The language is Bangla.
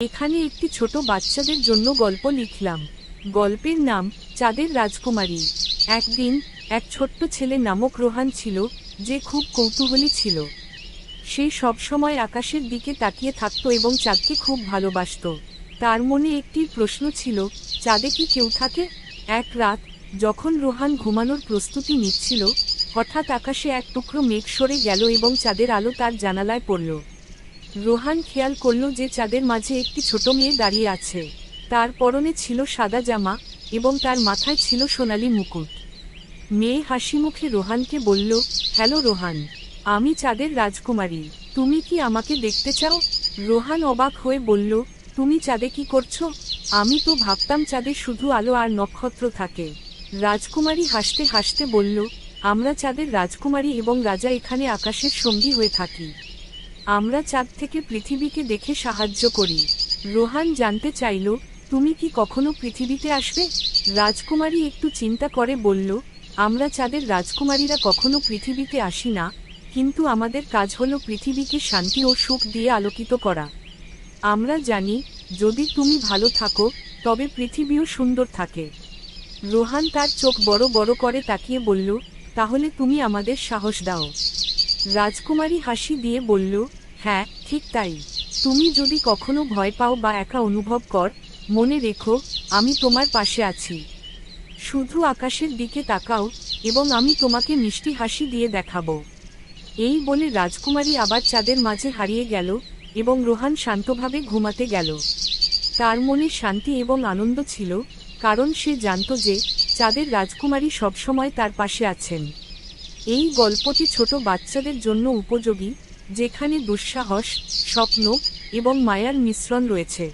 এখানে একটি ছোট বাচ্চাদের জন্য গল্প লিখলাম। গল্পের নাম চাঁদের রাজকুমারী। একদিন এক ছোট্ট ছেলে নামক রোহান ছিল, যে খুব কৌতূহলী ছিল। সে সবসময় আকাশের দিকে তাকিয়ে থাকত এবং চাঁদকে খুব ভালোবাসত। তার মনে একটি প্রশ্ন ছিল, চাঁদে কি কেউ থাকে? এক রাত, যখন রোহান ঘুমানোর প্রস্তুতি নিচ্ছিল, হঠাৎ আকাশে এক টুকরো মেঘ সরে গেল এবং চাঁদের আলো তার জানালায় পড়ল। রোহান খেয়াল করল যে চাঁদের মাঝে একটি ছোট মেয়ে দাঁড়িয়ে আছে। তার পরনে ছিল সাদা জামা এবং তার মাথায় ছিল সোনালি মুকুট। মেয়ে হাসি মুখে রোহানকে বলল, হ্যালো রোহান, আমি চাঁদের রাজকুমারী। তুমি কি আমাকে দেখতে চাও? রোহান অবাক হয়ে বলল, তুমি চাঁদে কি করছ? আমি তো ভাবতাম চাঁদে শুধু আলো আর নক্ষত্র থাকে। রাজকুমারী হাসতে হাসতে বলল, আমরা চাঁদের রাজকুমারী এবং রাজা এখানে আকাশের সঙ্গী হয়ে থাকি। আমরা চাঁদ থেকে পৃথিবীকে দেখে সাহায্য করি। রোহান জানতে চাইল, তুমি কি কখনো পৃথিবীতে আসবে? রাজকুমারী একটু চিন্তা করে বলল, আমরা চাঁদের রাজকুমারীরা কখনো পৃথিবীতে আসি না, কিন্তু আমাদের কাজ হলো পৃথিবীকে শান্তি ও সুখ দিয়ে আলোকিত করা। আমরা জানি, যদি তুমি ভালো থাকো, তবে পৃথিবীও সুন্দর থাকে। রোহান তার চোখ বড় বড় করে তাকিয়ে বলল, তাহলে তুমি আমাদের সাহস দাও। রাজকুমারী হাসি দিয়ে বলল হ্যাঁ ঠিক তাই। তুমি যদি কখনো ভয় পাও বা একা অনুভব কর, মনে রেখো, আমি তোমার পাশে আছি। শুধু আকাশের দিকে তাকাও, এবং আমি তোমাকে মিষ্টি হাসি দিয়ে দেখাবো। এই বলে রাজকুমারী আবার চাঁদের মাঝে হারিয়ে গেল, এবং রোহান শান্তভাবে ঘুমাতে গেল। তার মনে শান্তি এবং আনন্দ ছিল, কারণ সে জানত যে, চাঁদের রাজকুমারী সবসময় তার পাশে আছেন। এই গল্পটি ছোট বাচ্চাদের জন্য উপযোগী যেখানে দুঃসাহস স্বপ্ন এবং মায়ার মিশ্রণ রয়েছে।